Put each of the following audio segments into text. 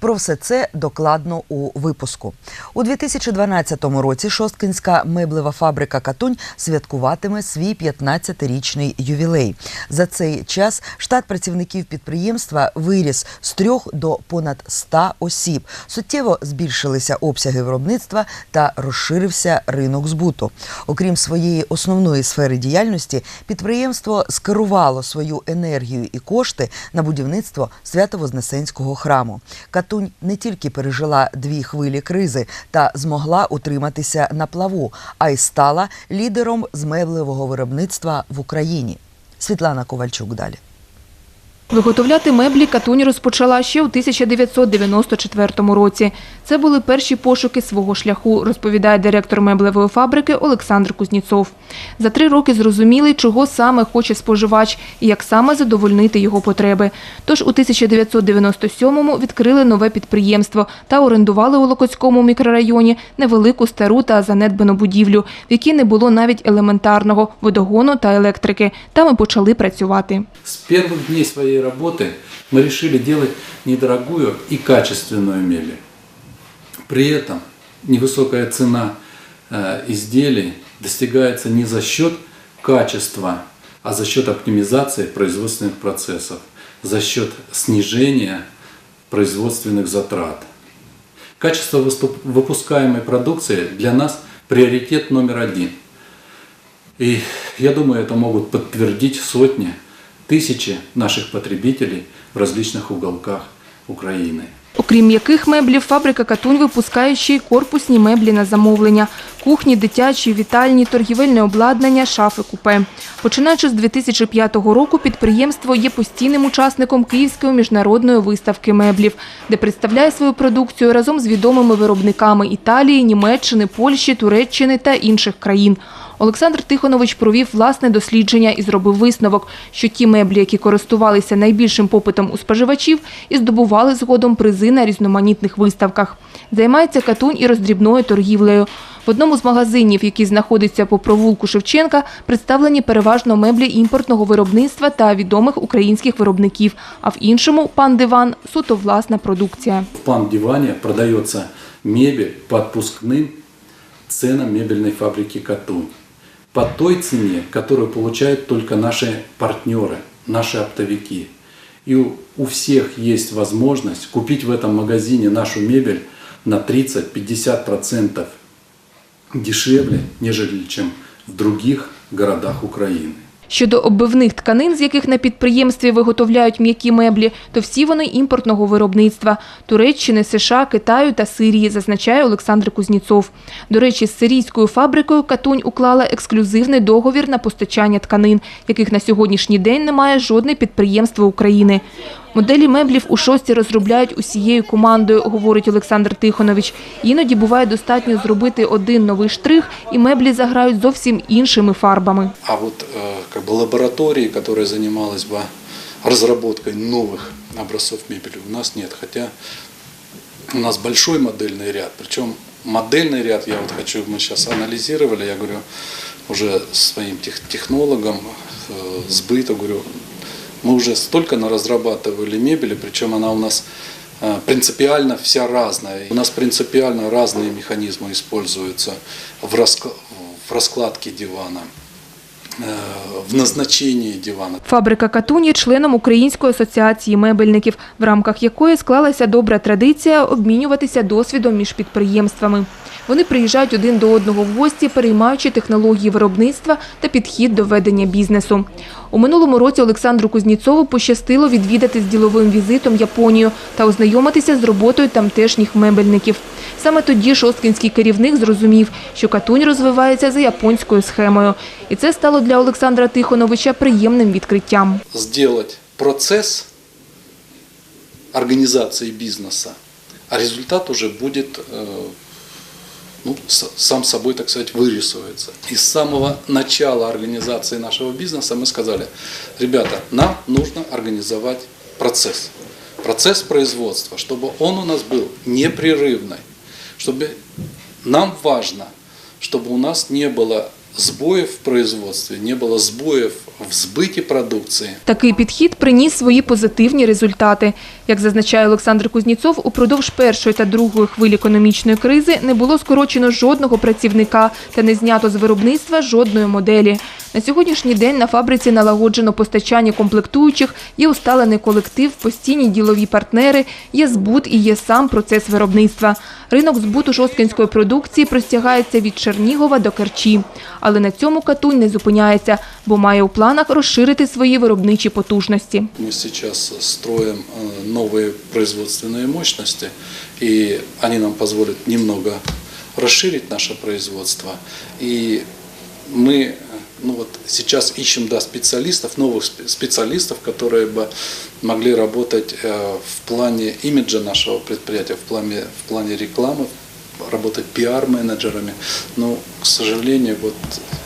Про все це докладно у випуску. У 2012 році Шосткинська меблева фабрика Катунь святкуватиме свій 15-річний ювілей. За цей час штат працівників підприємства виріс з трьох до понад 100 осіб. Суттєво збільшилися обсяги виробництва та розширився ринок збуту. Окрім своєї основної сфери діяльності, підприємство скерувало свою енергію і кошти на будівництво Свято-Вознесенського храму. Катунь не тільки пережила дві хвилі кризи та змогла утриматися на плаву, а й стала лідером з меблевого виробництва в Україні. Світлана Ковальчук далі. Виготовляти меблі Катунь розпочала ще у 1994 році. Це були перші пошуки свого шляху, розповідає директор меблевої фабрики Олександр Кузніцов. За три роки зрозуміли, чого саме хоче споживач і як саме задовольнити його потреби. Тож у 1997-му відкрили нове підприємство та орендували у Локоцькому мікрорайоні невелику стару та занедбану будівлю, в якій не було навіть елементарного водогону та електрики. Там і почали працювати. С первых дней своей работы мы решили делать недорогую и качественную мебель. При этом невысокая цена э, изделий достигается не за счет качества, а за счет оптимизации производственных процессов, за счет снижения производственных затрат. Качество выпускаемой продукции для нас приоритет номер один. И я думаю, это могут подтвердить сотни, тысячи наших потребителей в различных уголках Украины. Окрім м'яких меблів, фабрика Катунь випускає ще й корпусні меблі на замовлення. Кухні, дитячі, вітальні, торгівельне обладнання, шафи купе. Починаючи з 2005 року, підприємство є постійним учасником Київської міжнародної виставки меблів, де представляє свою продукцію разом з відомими виробниками Італії, Німеччини, Польщі, Туреччини та інших країн. Олександр Тихонович провів власне дослідження і зробив висновок, що ті меблі, які користувалися найбільшим попитом у споживачів, і здобували згодом призи на різноманітних виставках. Займається Катунь і роздрібною торгівлею. В одному з магазинів, який знаходиться по провулку Шевченка, представлені переважно меблі імпортного виробництва та відомих українських виробників, а в іншому пан диван суто власна продукція. В пан-диване продается мебель по ценам мебельной фабрики «Катунь». По той цене, которую получают только наши партнеры, наши оптовики. И у, всех есть возможность купить в этом магазине нашу мебель на 30-50% дешевле, нежели чем в других городах Украины. Щодо оббивних тканин, з яких на підприємстві виготовляють м'які меблі, то всі вони імпортного виробництва – Туреччини, США, Китаю та Сирії, зазначає Олександр Кузніцов. До речі, з сирійською фабрикою Катунь уклала ексклюзивний договір на постачання тканин, яких на сьогоднішній день немає жодне підприємство України. Моделі меблів у шості розробляють усією командою, говорить Олександр Тихонович. Іноді буває достатньо зробити один новий штрих, і меблі заграють зовсім іншими фарбами. А вот э, как бы лаборатории, которая занималась бы разработкой новых образцов мебели, у нас нет. Хотя у нас большой модельный ряд. Причем модельный ряд, я вот хочу, мы сейчас анализировали, я говорю, уже своим тех- технологам э, сбыта, говорю, мы уже столько наразрабатывали мебели, причем она у нас э, принципиально вся разная. У нас принципиально разные механизмы используются в, раскла- в раскладке дивана, э, в назначении дивана. Фабрика Катунь є членом Української асоціації мебельників, в рамках якої склалася добра традиція обмінюватися досвідом між підприємствами. Вони приїжджають один до одного в гості, переймаючи технології виробництва та підхід до ведення бізнесу. У минулому році Олександру Кузніцову пощастило відвідати з діловим візитом Японію та ознайомитися з роботою тамтешніх мебельників. Саме тоді шосткінський керівник зрозумів, що Катунь розвивається за японською схемою. І це стало для Олександра Тихоновича приємним відкриттям. Сделать процесс организации бизнеса, а результат уже будет э, ну, сам собой, так сказать, вырисуется. И с самого начала организации нашего бизнеса мы сказали, ребята, нам нужно организовать процесс. Процесс производства, чтобы он у нас был непрерывный, чтобы нам важно, чтобы у нас не было сбоев в производстве, не было сбоев в збиті продукції. Такий підхід приніс свої позитивні результати. Як зазначає Олександр Кузніцов, упродовж першої та другої хвилі економічної кризи не було скорочено жодного працівника та не знято з виробництва жодної моделі. На сьогоднішній день на фабриці налагоджено постачання комплектуючих, є усталений колектив, постійні ділові партнери, є збут і є сам процес виробництва. Ринок збуту шосткинської продукції простягається від Чернігова до Керчі. Але на цьому Катунь не зупиняється, бо має у планах розширити свої виробничі потужності. Мы сейчас строим э, новые производственные мощности, и они нам позволят немного расширить наше производство. И мы э, ну вот, сейчас ищем да, специалистов, новых спе- специалистов, которые бы могли работать э, в плане имиджа нашего предприятия, в плане, в плане рекламы, работать пиар-менеджерами. Но, к сожалению, вот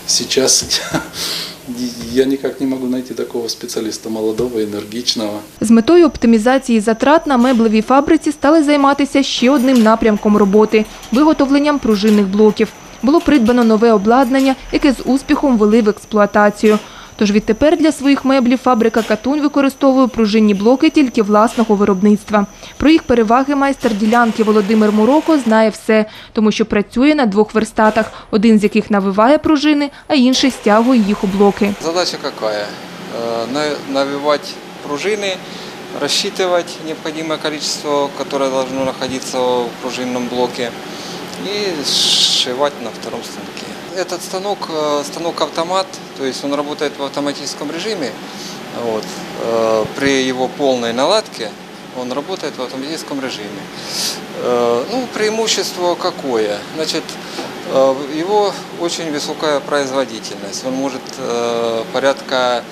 сейчас я никак не могу найти такого специалиста молодого, энергичного. З метою оптимізації затрат на меблевій фабриці стали займатися ще одним напрямком роботи – виготовленням пружинних блоків. Було придбано нове обладнання, яке з успіхом ввели в експлуатацію. Тож відтепер для своїх меблів фабрика Катунь використовує пружинні блоки тільки власного виробництва. Про їх переваги майстер ділянки Володимир Муроко знає все, тому що працює на двох верстатах, один з яких навиває пружини, а інший стягує їх у блоки. Задача какая? Э, на- Навивать пружины, рассчитывать необходимое количество, которое должно находиться в пружинном блоке, И сшивать на втором станке. Этот станок, э, станок автомат, то есть он работает в автоматическом режиме. Вот. Э, При его полной наладке он работает в автоматическом режиме. Э, Ну, преимущество какое? Значит, его очень высокая производительность. Он может порядка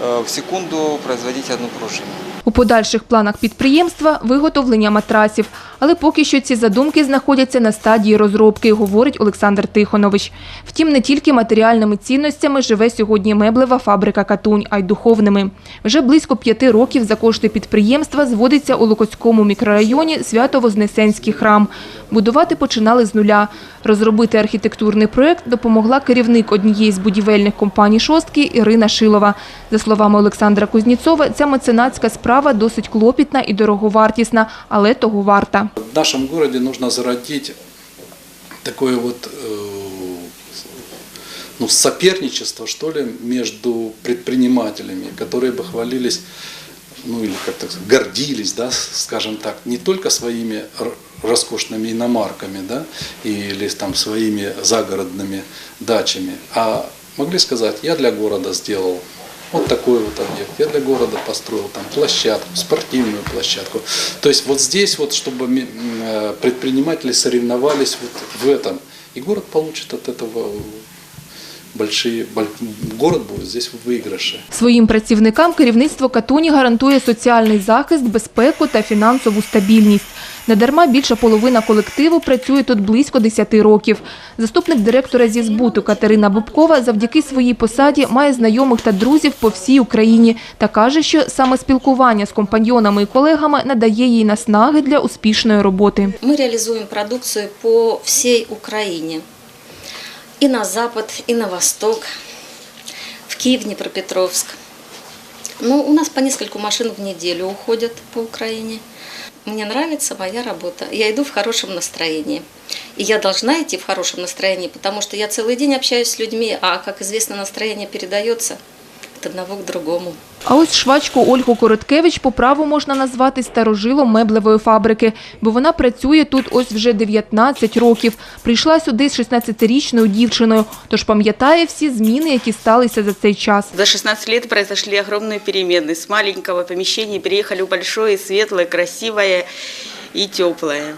в секунду производить одну пружину. У подальших планах підприємства виготовлення матрасів. Але поки що ці задумки знаходяться на стадії розробки, говорить Олександр Тихонович. Втім, не тільки матеріальними цінностями живе сьогодні меблева фабрика Катунь, а й духовними. Вже близько п'яти років за кошти підприємства зводиться у Локоцькому мікрорайоні Свято-Вознесенський храм. Будувати починали з нуля. Розробити архітектурний проєкт допомогла керівник однієї з будівельних компаній «Шостки» Ірина Шилова За словами Олександра Кузніцова, ця меценатська справа досить клопітна і дороговартісна, але того варта. В нашем городе нужно зародить такое вот э, ну, соперничество, что ли, между предпринимателями, которые бы хвалились, ну или как так сказать, гордились, да, скажем так, не только своими р- роскошными иномарками, да, или там своими загородными дачами, а могли сказать, я для города сделал вот такой вот объект. Я для города построил там площадку, спортивную площадку. То есть вот здесь вот, чтобы э, предприниматели соревновались вот в этом. И город получит от этого большие, боль- город будет здесь в выигрыше. Своїм працівникам керівництво Катуні гарантує соціальний захист, безпеку та фінансову стабільність. Недарма більша половина колективу працює тут близько 10 років. Заступник директора зі збуту Катерина Бубкова завдяки своїй посаді має знайомих та друзів по всій Україні та каже, що саме спілкування з компаньйонами і колегами надає їй наснаги для успішної роботи. Мы реализуем продукцию по всей Украине. И на запад, и на восток, в Киев, Днепропетровск. Ну, у нас по нескольку машин в неделю уходят по Украине. Мне нравится моя работа. Я иду в хорошем настроении. И я должна идти в хорошем настроении, потому что я целый день общаюсь с людьми, а, как известно, настроение передается от одного к другому. А ось швачку Ольгу Короткевич по праву можна назвати старожилом меблевої фабрики, бо вона працює тут ось вже 19 років. Прийшла сюди з 16-річною дівчиною, тож пам'ятає всі зміни, які сталися за цей час. За 16 лет произошли огромные перемены. С маленького помещения переехали в большое, светлое, красивое и теплое.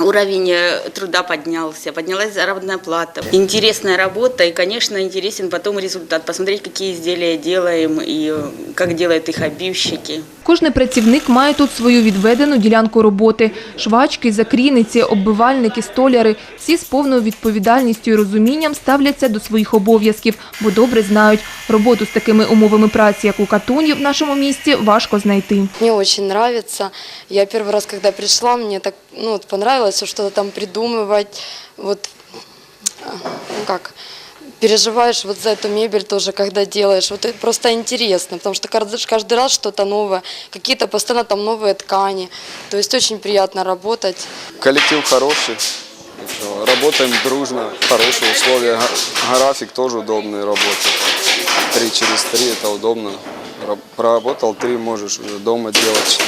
Уровень э, труда поднялся, поднялась заработная плата. Интересная работа и, конечно, интересен потом результат. Посмотреть, какие изделия делаем и э, как делают их обивщики. Кожний працівник має тут свою відведену ділянку роботи. Швачки, закрійниці, оббивальники, столяри – всі з повною відповідальністю і розумінням ставляться до своїх обов'язків, бо добре знають, роботу з такими умовами праці, як у Катуні в нашому місті, важко знайти. Мне очень нравится. Я первый раз, когда пришла, мне так ну, вот понравилось что-то там придумывать. Вот, а, ну как, переживаешь вот за эту мебель тоже, когда делаешь. Вот это просто интересно, потому что каждый, каждый раз что-то новое, какие-то постоянно там новые ткани. То есть очень приятно работать. Коллектив хороший. Работаем дружно, хорошие условия. График тоже удобный работать. Три через три это удобно. Ра- Проработал три, можешь уже дома делать,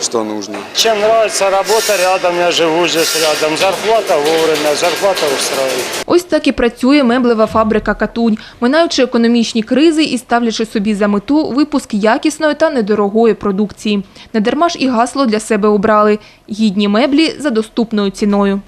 что нужно. Чем нравится работа рядом, я живу здесь рядом. Зарплата вовремя, зарплата устраивает. Ось так і працює меблева фабрика Катунь, минаючи економічні кризи і ставлячи собі за мету випуск якісної та недорогої продукції. Недарма ж і гасло для себе обрали – гідні меблі за доступною ціною.